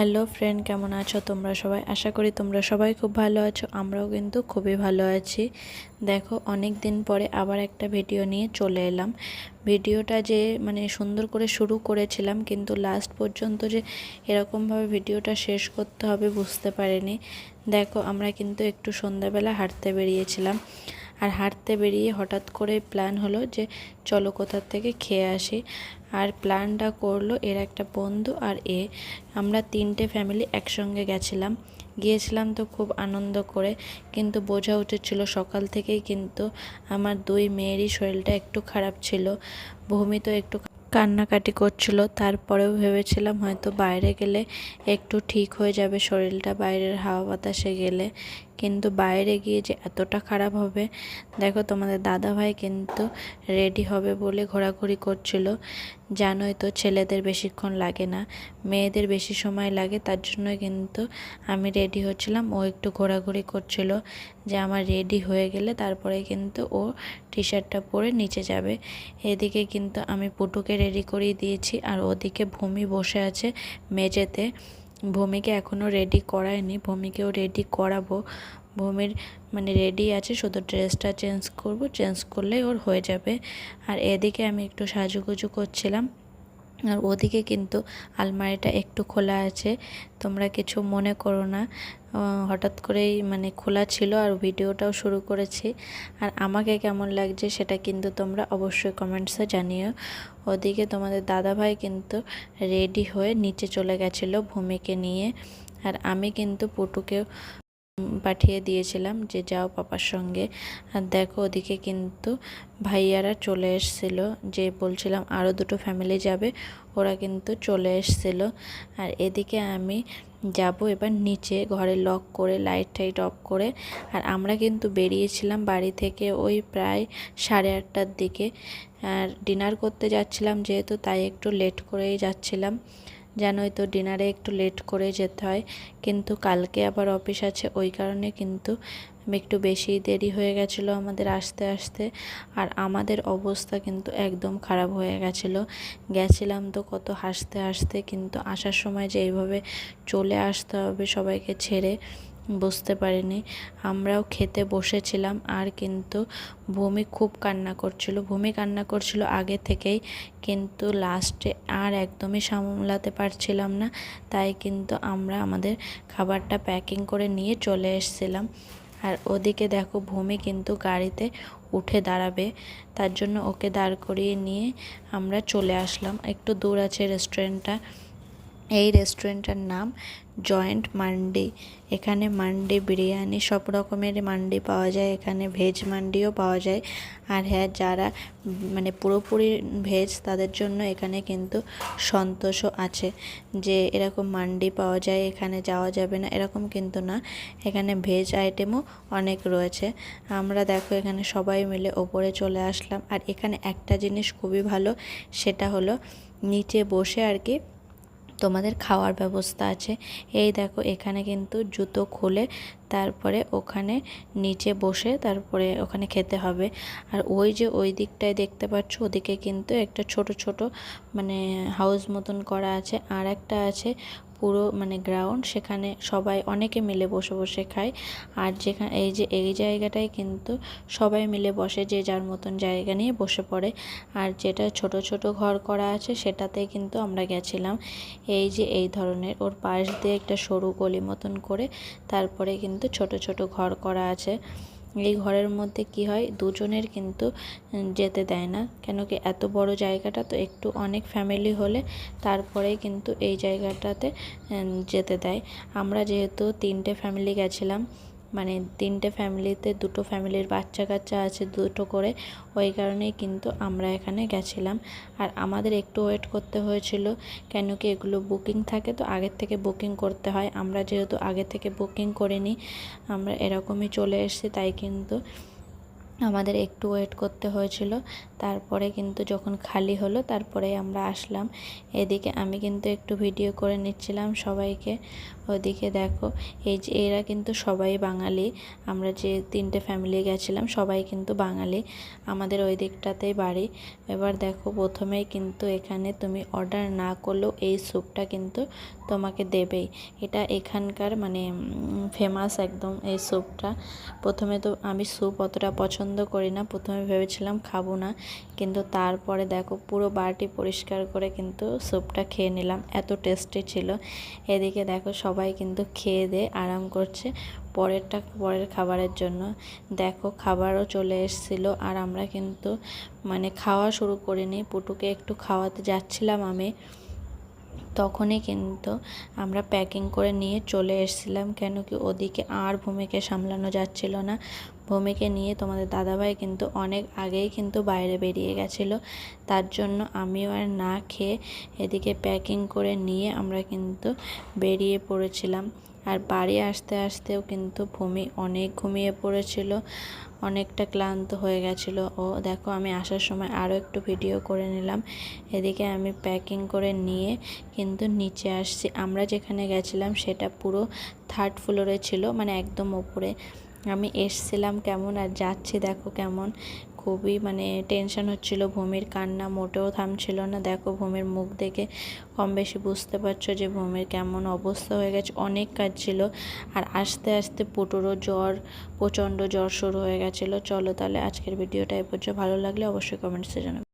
Hello friend, কেমন আছো তোমরা সবাই? আশা করি তোমরা সবাই খুব ভালো আছো, আমরাও কিন্তু খুবই ভালো আছি। দেখো, অনেক দিন পরে আবার একটা ভিডিও নিয়ে চলে এলাম। ভিডিওটা যে মানে সুন্দর করে শুরু করেছিলাম, কিন্তু লাস্ট পর্যন্ত যে এরকমভাবে ভিডিওটা শেষ করতে হবে বুঝতে পারিনি। দেখো, আমরা কিন্তু একটু সন্ধ্যাবেলা হাঁটতে বেরিয়েছিলাম। আর হাঁটতে বেরিয়ে হঠাৎ করে প্ল্যান হলো যে চলো কোথার থেকে খেয়ে আসি। আর প্ল্যানটা করল এর একটা বন্ধু আর এ। আমরা তিনটে ফ্যামিলি একসঙ্গে গেছিলাম। গিয়েছিলাম তো খুব আনন্দ করে, কিন্তু বোঝা উচিত ছিল সকাল থেকেই কিন্তু আমার দুই মেয়েরই শরীরটা একটু খারাপ ছিল। ভূমি তো একটু কান্নাকাটি করছিল, তারপরেও ভেবেছিলাম হয়তো বাইরে গেলে একটু ঠিক হয়ে যাবে শরীরটা, বাইরের হাওয়া বাতাসে গেলে। কিন্তু বাইরে গিয়ে যে এতটা খারাপ হবে, দেখো তোমাদের দাদা ভাই কিন্তু রেডি হবে বলে ঘোরাঘুরি করছিল। জানোই তো ছেলেদের বেশিক্ষণ লাগে না, মেয়েদের বেশি সময় লাগে, তার জন্য কিন্তু আমি রেডি হচ্ছিলাম। ও একটু ঘোরাঘুরি করছিল যে আমার রেডি হয়ে গেলে তারপরে কিন্তু ও টি শার্টটা পরে নিচে যাবে। এদিকে কিন্তু আমি পুটুকে রেডি করিয়ে দিয়েছি আর ওদিকে ভূমি বসে আছে মেঝেতে। ভূমিকে এখনও রেডি করায়নি। ভূমিকেও রেডি করাবো। ভূমির মানে রেডি আছে, শুধু ড্রেসটা চেঞ্জ করব। চেঞ্জ করলেই ওর হয়ে যাবে। আর এদিকে আমি একটু সাজুগুজু করছিলাম। আর ওদিকে কিন্তু আলমারিটা একটু খোলা আছে। তোমরা কিছু মনে করো না। হঠাৎ করেই মানে খোলা ছিল আর ভিডিওটাও শুরু করেছি। আর আমাকে কেমন লাগছে সেটা কিন্তু তোমরা অবশ্যই কমেন্টসে জানিও। ওদিকে তোমাদের দাদাভাই কিন্তু রেডি হয়ে নিচে চলে গেছিল ভূমিকে নিয়ে। আর আমি কিন্তু পুটুকেও পাঠিয়ে দিয়েছিলাম যে যাও পাপার সঙ্গে। আর দেখো ওদিকে কিন্তু ভাইয়ারা চলে এসছিল। যে বলছিলাম আরও দুটো ফ্যামিলি যাবে, ওরা কিন্তু চলে এসছিল। আর এদিকে আমি যাব এবার নিচে, ঘরে লক করে লাইট টাইট অফ করে। আর আমরা কিন্তু বেরিয়েছিলাম বাড়ি থেকে ওই প্রায় সাড়ে আটটার দিকে। আর ডিনার করতে যাচ্ছিলাম যেহেতু, তাই একটু লেট করেই যাচ্ছিলাম। জানোই তো ডিনারে একটু লেট করে যেতে হয়। কিন্তু কালকে আবার অফিস আছে, ওই কারণে কিন্তু একটু বেশি দেরি হয়ে গেছিল আমাদের আসতে আসতে। আর আমাদের অবস্থা কিন্তু একদম খারাপ হয়ে গেছিল। গেছিলাম তো কত হাসতে হাসতে, কিন্তু আসার সময় যে এইভাবে চলে আসতে হবে সবাইকে ছেড়ে বুঝতে পারিনি। আমরাও খেতে বসেছিলাম, আর কিন্তু ভূমি খুব কান্না করছিল। ভূমি কান্না করছিল আগে থেকেই, কিন্তু লাস্টে আর একদমই সামলাতে পারছিলাম না। তাই কিন্তু আমরা আমাদের খাবারটা প্যাকিং করে নিয়ে চলে এসেছিলাম। আর ওদিকে দেখো, ভূমি কিন্তু গাড়িতে উঠে দাঁড়াবে। তার জন্য ওকে দাঁড় করিয়ে নিয়ে আমরা চলে আসলাম। একটু দূর আছে রেস্টুরেন্টটা এই রেস্টুরেন্টটার নাম জয়েন্ট মান্ডি। এখানে মান্ডি বিরিয়ানি সব রকমের মান্ডি পাওয়া যায়। এখানে ভেজ মান্ডিও পাওয়া যায়। আর হ্যাঁ যারা মানে পুরোপুরি ভেজ তাদের জন্য এখানে কিন্তু সন্তোষও আছে যে এরকম মান্ডি পাওয়া যায়, এখানে যাওয়া যাবে না, এরকম কিন্তু না। এখানে ভেজ আইটেমও অনেক রয়েছে। আমরা দেখো এখানে সবাই মিলে ওপরে চলে আসলাম। আর এখানে একটা জিনিস খুবই ভালো, সেটা হলো নিচে বসে আর কি তোমাদের খাওয়ার ব্যবস্থা আছে। এই দেখো, এখানে কিন্তু জুতো খুলে তারপরে ওখানে নিচে বসে তারপরে ওখানে খেতে হবে। আর ওই যে ওই দিকটায় দেখতে পাচ্ছ, ওদিকে কিন্তু একটা ছোট ছোট মানে হাউস মতন করা আছে। আর একটা আছে পুরো মানে গ্রাউন্ড সেখানে সবাই অনেকে মিলে বসে বসে খায়। আর যেখানে এই যে, এই জায়গাটায় কিন্তু সবাই মিলে বসে যে যার মতন জায়গা নিয়ে বসে পড়ে। আর যেটা ছোট ছোট ঘর করা আছে সেটাতে কিন্তু আমরা গেছিলাম। এই যে, এই ধরনের ওর পাশ দিয়ে একটা সরু গলি মতন করে তারপরে কিন্তু ছোট ছোট ঘর করা আছে। এই ঘরের মধ্যে কি হয়? দুজনের কিন্তু যেতে দেয় না। কেন কি এত বড় জায়গাটা তো একটু অনেক ফ্যামিলি হলে তারপরেই কিন্তু এই জায়গাটাতে যেতে দেয়। আমরা যেহেতু তিনটে ফ্যামিলি গেছিলাম মানে তিনটে ফ্যামিলিতে দুটো ফ্যামিলির বাচ্চা কাচ্চা আছে দুটো করে, ওই কারণেই কিন্তু আমরা এখানে গেছিলাম। আর আমাদের একটু ওয়েট করতে হয়েছিল, কেন কি এগুলো বুকিং থাকে তো আগের থেকে বুকিং করতে হয়। আমরা যেহেতু আগে থেকে বুকিং করিনি, আমরা এরকমই চলে এসেছি, তাই কিন্তু আমাদের একটু ওয়েট করতে হয়েছিল। তারপরে কিন্তু যখন খালি হলো, তারপরে আমরা আসলাম। এদিকে আমি কিন্তু একটু ভিডিও করে নিচ্ছিলাম সবাইকে। ওদিকে দেখো, এই যে এরা কিন্তু সবাই বাঙালি। আমরা যে তিনটে ফ্যামিলি গেছিলাম, সবাই কিন্তু বাঙালি। আমাদের ওই দিকটাতেই বাড়ি। এবার দেখো, প্রথমেই কিন্তু এখানে তুমি অর্ডার না করলেও এই স্যুপটা কিন্তু তোমাকে দেবেই। এটা এখানকার মানে ফেমাস একদম এই স্যুপটা প্রথমে তো আমি স্যুপ অতটা পছন্দ করি না, প্রথমে ভেবেছিলাম খাব না, কিন্তু তারপরে দেখো পুরো বাটি পরিষ্কার করে কিন্তু স্যুপটা খেয়ে নিলাম, এত টেস্টি ছিল। এদিকে দেখো সবাই কিন্তু খেয়ে দিয়ে আরাম করছে পরেরটা, পরের খাবারের জন্য। দেখো খাবারও চলে এসেছিল আর আমরা কিন্তু মানে খাওয়া শুরু করিনি, পুটুকে একটু খাওয়াতে যাচ্ছিলাম আমি। তখনই কিন্তু আমরা প্যাকিং করে নিয়ে চলে এসেছিলাম। কেন কি ওদিকে আর ভূমিকে সামলানো যাচ্ছিল না। ভূমিকে নিয়ে তোমাদের দাদাভাই কিন্তু অনেক আগেই কিন্তু বাইরে বেরিয়ে গেছিল। তার জন্য আমিও আর না খেয়ে এদিকে প্যাকিং করে নিয়ে আমরা কিন্তু বেরিয়ে পড়েছিলাম। আর বাড়ি আসতে আসতেও কিন্তু ভূমি অনেক ঘুমিয়ে পড়েছিল, অনেকটা ক্লান্ত হয়ে গেছিল। ও দেখো, আমি আসার সময় আরও একটু ভিডিও করে নিলাম। এদিকে আমি প্যাকিং করে নিয়ে কিন্তু নিচে আসছি। আমরা যেখানে গেছিলাম সেটা পুরো থার্ড ফ্লোরে ছিল মানে একদম ওপরে। আমি এসছিলাম কেমন আর যাচ্ছি দেখো কেমন। খুবই মানে টেনশন হচ্ছিল, ভূমির কান্না মোটেও থামছিল না। দেখো ভূমির মুখ দেখে কম বেশি বুঝতে পারছ যে ভূমির কেমন অবস্থা হয়ে গেছে। অনেক কাজ ছিল আর আস্তে আস্তে পুটুরও জ্বর, প্রচণ্ড জ্বর শুরু হয়ে গেছিল। চলো তাহলে আজকের ভিডিওটা এ পর্যন্ত। ভালো লাগলে অবশ্যই কমেন্টসে জানাবে।